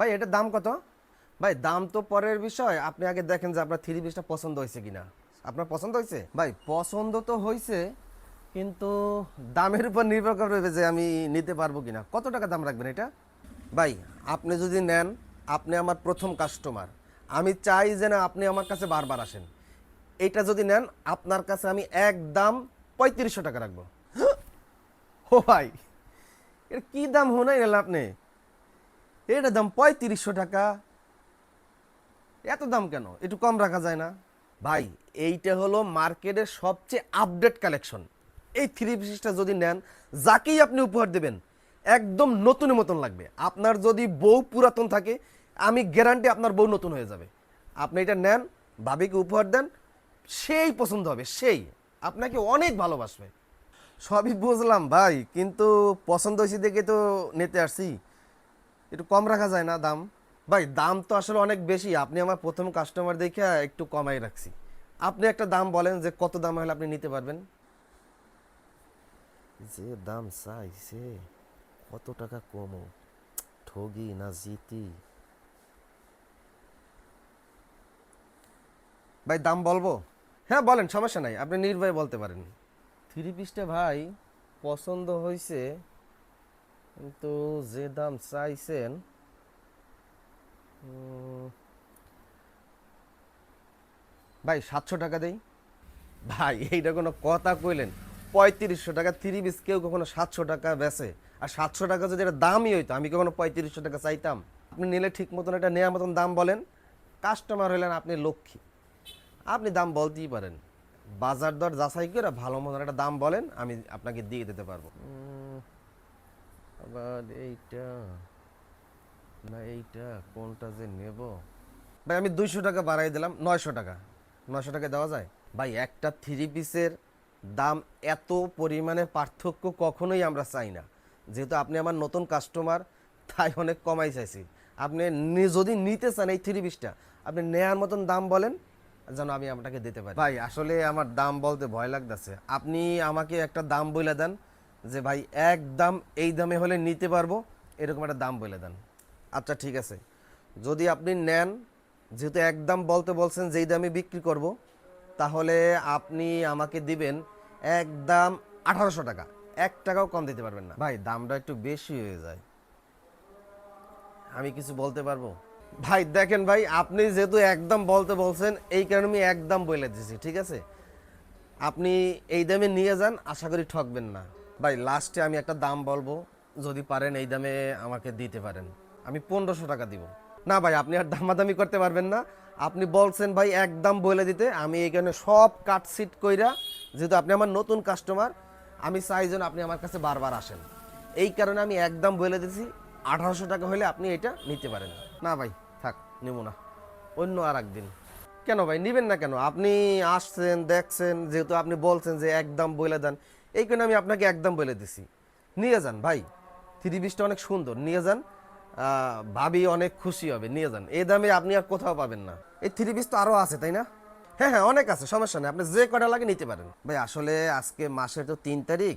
ভাই, এটার দাম কত? ভাই, দাম তো পরের বিষয়। আপনি আগে দেখেন যে আপনার থ্রি পিসটা পছন্দ হয়েছে কিনা। আপনার পছন্দ হয়েছে? ভাই, পছন্দ তো হয়েছে, কিন্তু দামের উপর নির্ভর করবে যে আমি নিতে পারব কিনা। কত টাকা দাম রাখবেন এটা? ভাই, আপনি যদি নেন, আপনি আমার প্রথম কাস্টমার আমি চাই যে না আপনি আমার কাছে বারবার আসেন। এটা যদি নেন, আপনার কাছে আমি একদম পঁয়ত্রিশশো টাকা রাখব। ও ভাই, এর কি দাম হোনাই গেল আপনি? এটার দাম পঁয়ত্রিশশো টাকা। এত দাম কেন? একটু কম রাখা যায় না। ভাই, এইটা হলো মার্কেটের সবচেয়ে আপডেট কালেকশন এই থ্রি পিসটা যদি নেন, যাকেই আপনি উপহার দেবেন, একদম নতুনের মতন লাগবে। আপনার যদি বউ পুরাতন থাকে, আমি গ্যারান্টি আপনার বউ নতুন হয়ে যাবে। আপনি এটা নেন, ভাবিকে উপহার দেন, সেই পছন্দ হবে, সেই। আপনাকে অনেক ভালোবাসবে। সবই বুঝলাম ভাই, কিন্তু পছন্দ হয়েছে দেখে তো নিতে আসছি। একটু কম রাখা যায় না দাম। ভাই দাম তো আসলে অনেক বেশি। আপনি আমার প্রথম কাস্টমার দেখে একটু কমাই রাখছি। আপনি একটা দাম বলেন যে কত দাম হলে আপনি নিতে পারবেন। যে দাম চাইছে কত টাকা কমো? ঠগি না জিতি? ভাই দাম বলব? হ্যাঁ বলেন সমস্যা নাই। আপনি নির্ভয়ে বলতে পারেন। থ্রি পিসটা ভাই পছন্দ হয়েছে কিন্তু যে দাম চাইছেন ভাই সাতশো টাকা দেই। ভাই, এইটা কোনো কথা কইলেন। পঁয়ত্রিশশো টাকা থ্রি পিস কেউ কখনো সাতশো টাকা বেচে। আর সাতশো টাকা যদি এটা দামই হইতো, আমি কখনো পঁয়ত্রিশশো টাকা চাইতাম। আপনি নিলে ঠিক মতন এটা নেওয়ার মতন দাম বলেন। কাস্টমার হইলেন আপনি লক্ষ্মী। আপনি দাম বলতেই পারেন। বাজার দর যাচাই করে ভালো মতন একটা দাম বলেন, আমি আপনাকে দিয়ে দিতে পারব। আবার এইটা, না এইটা, কোনটা যে নেব? ভাই, আমি দুইশো টাকা বাড়াই দিলাম, নয়শো টাকা। নয়শো টাকা দেওয়া যায়? ভাই, একটা থ্রি পিসের দাম এত পরিমাণে পার্থক্য কখনোই আমরা চাই না। যেহেতু আপনি আমার নতুন কাস্টমার তাই অনেক কমাই চাইছি। আপনি যদি নিতে চান এই থ্রি পিসটা আপনি নেয়ার মতন দাম বলেন, যেন আমি আপনাকে দিতে পারি। ভাই, আসলে আমার দাম বলতে ভয় লাগতেছে। আপনি আমাকে একটা দাম বলে দেন যে ভাই, এক দাম এই দামে হলে নিতে পারব, এরকম একটা দাম বলে দেন। আচ্ছা ঠিক আছে। যদি আপনি নেন, যেহেতু একদম বলতে বলছেন যেই দামে বিক্রি করব, তাহলে আপনি আমাকে দিবেন একদম আঠারোশো টাকা। এক টাকাও কম দিতে পারবেন না। ভাই, দামটা একটু বেশি হয়ে যায়। আমি কিছু বলতে পারব? ভাই, দেখেন ভাই, আপনি যেহেতু একদম বলতে বলছেন, এই কারণে আমি একদম বলে দিছি, ঠিক আছে? আপনি এই দামে নিয়ে যান, আশা করি ঠকবেন না। ভাই লাস্টে আমি একটা দাম বলব, যদি পারেন এই দামে আমাকে দিতে পারেন। আমি পনেরোশো টাকা দিব। না ভাই, আপনি আর দামাদামি করতে পারবেন না। আপনি বলছেন ভাই একদম বলে দিতে, আমি এখানে সব কাট সিট কইরা, যেহেতু আপনি আমার নতুন কাস্টমার আমি চাই যেন আপনি আমার কাছে বারবার আসেন। এই কারণে আমি একদম বলে দিছি, আঠারোশো টাকা হলে আপনি এটা নিতে পারেন। না ভাই, থাক নেব না। অন্য আর একদিন কেন ভাই? নিবেন না কেন? আপনি আসছেন, দেখছেন, যেহেতু আপনি বলছেন যে একদম বলে দেন, এই কারণে আমি আপনাকে একদম বলে দিছি। নিয়ে যান ভাই। থ্রি পিসটা অনেক সুন্দর। নিয়ে যান। ভাবি অনেক খুশি হবে। নিয়ে যান। এই দামে আপনি আর কোথাও পাবেন না। এই থ্রি পিস তো আরও আছে, তাই না? হ্যাঁ হ্যাঁ অনেক আছে, সমস্যা নেই। আপনি যে কটা লাগে নিতে পারেন। ভাই, আসলে আজকে মাসের তো তিন তারিখ।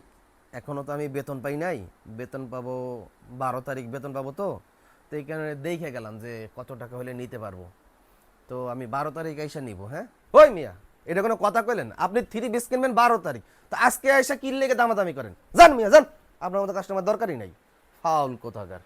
এখনও তো আমি বেতন পাই নাই। বেতন পাবো, বারো তারিখ বেতন পাবো তো। তো এই কারণে দেখে গেলাম যে কত টাকা হলে নিতে পারব। তো আমি বারো তারিখ আইসা নিব হ্যাঁ? ওই মিয়া, এটা কোনো কথা কইলেন? আপনি থ্রি পিস কিনবেন বারো তারিখ। তো আজকে আইসা কিনলে দামাদামি করেন? জান মিয়া জান আপনার মতো কাস্টমার দরকারই নাই। ফাউল কোথাকার?